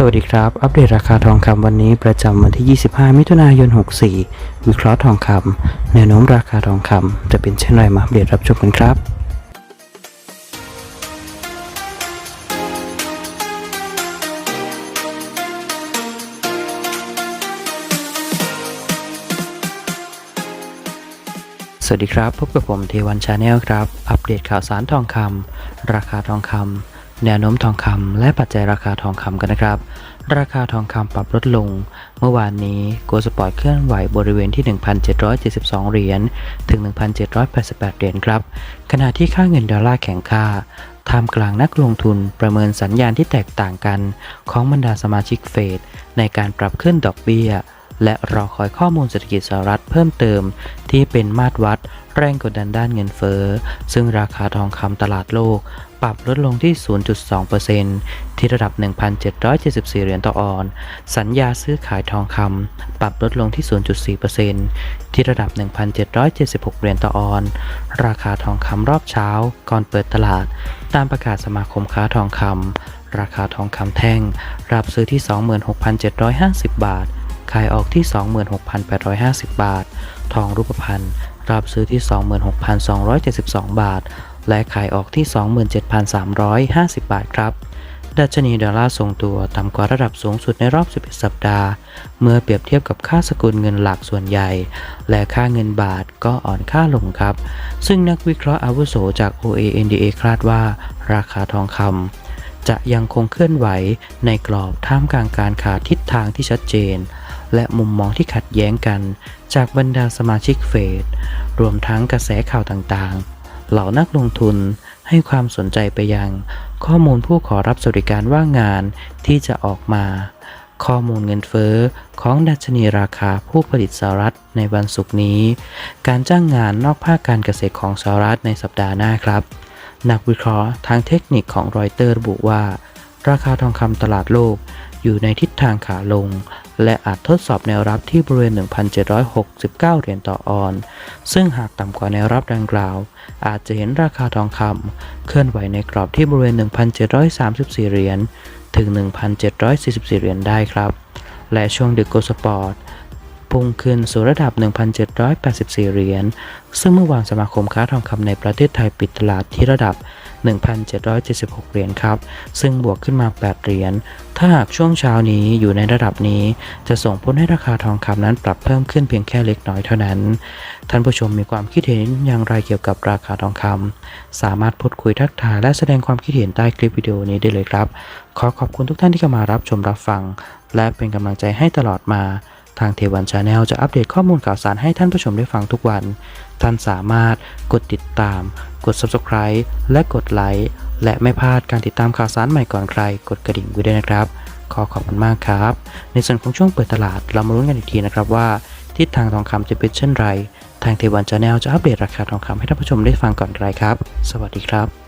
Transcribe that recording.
สวัสดีครับ อัปเดตราคาทองคำวันนี้ประจำวันที่ 25 มิถุนายน 64 วิเคราะห์ทองคำแนวโน้มราคาทองคำจะเป็นเช่นไรมาอัปเดตรับชมกันครับสวัสดีครับ พบกับผมเทวันชาแนลครับ อัปเดตข่าวสารทองคำราคาทองคำ แนวโน้มทองคำและปัจจัยราคาทองคำกันนะครับ ราคาทองคำปรับลดลง เมื่อวานนี้โกลสปอร์ตเคลื่อนไหวบริเวณที่ 1,772 เหรียญถึง 1,788 เหรียญครับ ขณะที่ค่าเงินดอลลาร์แข็งค่าท่ามกลางนักลงทุนประเมินสัญญาณที่แตกต่างกัน ของบรรดาสมาชิกเฟดในการปรับขึ้นดอกเบี้ย และรอคอยข้อมูลเศรษฐกิจสหรัฐเพิ่มเติม ที่เป็นมาตรวัดแรงกดดันด้านเงินเฟ้อซึ่งราคาทองคำตลาดโลก ปรับลดลงที่ 0.2%ที่ระดับ 1,774 เหรียญต่อออน สัญญาซื้อขายทองคำปรับลดลงที่ 0.4%ที่ระดับ 1,776 เหรียญต่อออน ราคาทองคำรอบเช้า ก่อนเปิดตลาด ตามประกาศสมาคมค้าทองคำราคาทองคำแท่ง รับซื้อที่ 26,750 บาท ขายออกที่ 26,850 บาท ทองรูปพรรณรับซื้อที่ 26,272 บาท และขายออกที่ 27,350 บาทครับ ดัชนีดอลลาร์ทรงตัวต่ำกว่าระดับสูงสุดในรอบ 11 สัปดาห์ เมื่อเปรียบเทียบกับค่าสกุลเงินหลักส่วนใหญ่ และค่าเงินบาทก็อ่อนค่าลงครับ ซึ่งนักวิเคราะห์อาวุโสจาก OANDA คาดว่า ราคาทองคำจะยังคงเคลื่อนไหวในกรอบท่ามกลางการขาดทิศทางที่ชัดเจน และมุมมองที่ขัดแย้งกัน จากบรรดาสมาชิกเฟดรวมทั้งกระแสข่าวต่างๆ เหล่านักลงทุนให้ความสนใจไปยัง ข้อมูลผู้ขอรับสวัสดิการว่างงานที่จะออกมา ข้อมูลเงินเฟ้อของดัชนีราคาผู้ผลิตสหรัฐในวันศุกร์นี้ การจ้างงานนอกภาคการเกษตรของสหรัฐในสัปดาห์หน้าครับ นักวิเคราะห์ทางเทคนิคของรอยเตอร์ระบุว่า ราคาทองคำตลาดโลก อยู่ในทิศทางขาลง และอาจทดสอบแนวรับที่บริเวณ 1,769 เหรียญต่อออนซ์ซึ่งหากต่ำกว่าแนวรับดังกล่าว อาจจะเห็นราคาทองคำเคลื่อนไหวในกรอบที่บริเวณ 1,734 เหรียญถึง 1,744 เหรียญได้ครับ และช่วงดึกโกลสปอร์ตพุ่งขึ้นสู่ระดับ 1,784 เหรียญ ซึ่งเมื่อวานสมาคมค้าทองคำในประเทศไทยปิดตลาดที่ระดับ 1,776 เหรียญครับ ซึ่งบวกขึ้นมา 8 เหรียญ ถ้าหากช่วงเช้านี้อยู่ในระดับนี้ จะส่งผลให้ราคาทองคำนั้นปรับเพิ่มขึ้นเพียงแค่เล็กน้อยเท่านั้น ท่านผู้ชมมีความคิดเห็นอย่างไรเกี่ยวกับราคาทองคำ สามารถพูดคุยทักทายและแสดงความคิดเห็นใต้คลิปวิดีโอนี้ได้เลยครับ ขอขอบคุณทุกท่านที่เข้ามารับชมรับฟัง และเป็นกำลังใจให้ตลอดมา ทางเทวันชาแนลจะอัปเดตข้อมูลข่าวสารให้ท่านผู้ชมได้ฟังทุกวัน ท่านสามารถกดติดตาม กด subscribe และกดไลค์และไม่พลาดการติดตามข่าวสารใหม่ก่อนใคร กดกระดิ่งไว้ด้วยนะครับ ขอขอบคุณมากครับ ในส่วนของช่วงเปิดตลาดเรามาลุ้นกันอีกทีนะครับว่า ทิศทางทองคำจะเป็นเช่นไร ทางเทวันชาแนลจะอัปเดตราคาทองคำให้ท่านผู้ชมได้ฟังก่อนใครครับ สวัสดีครับ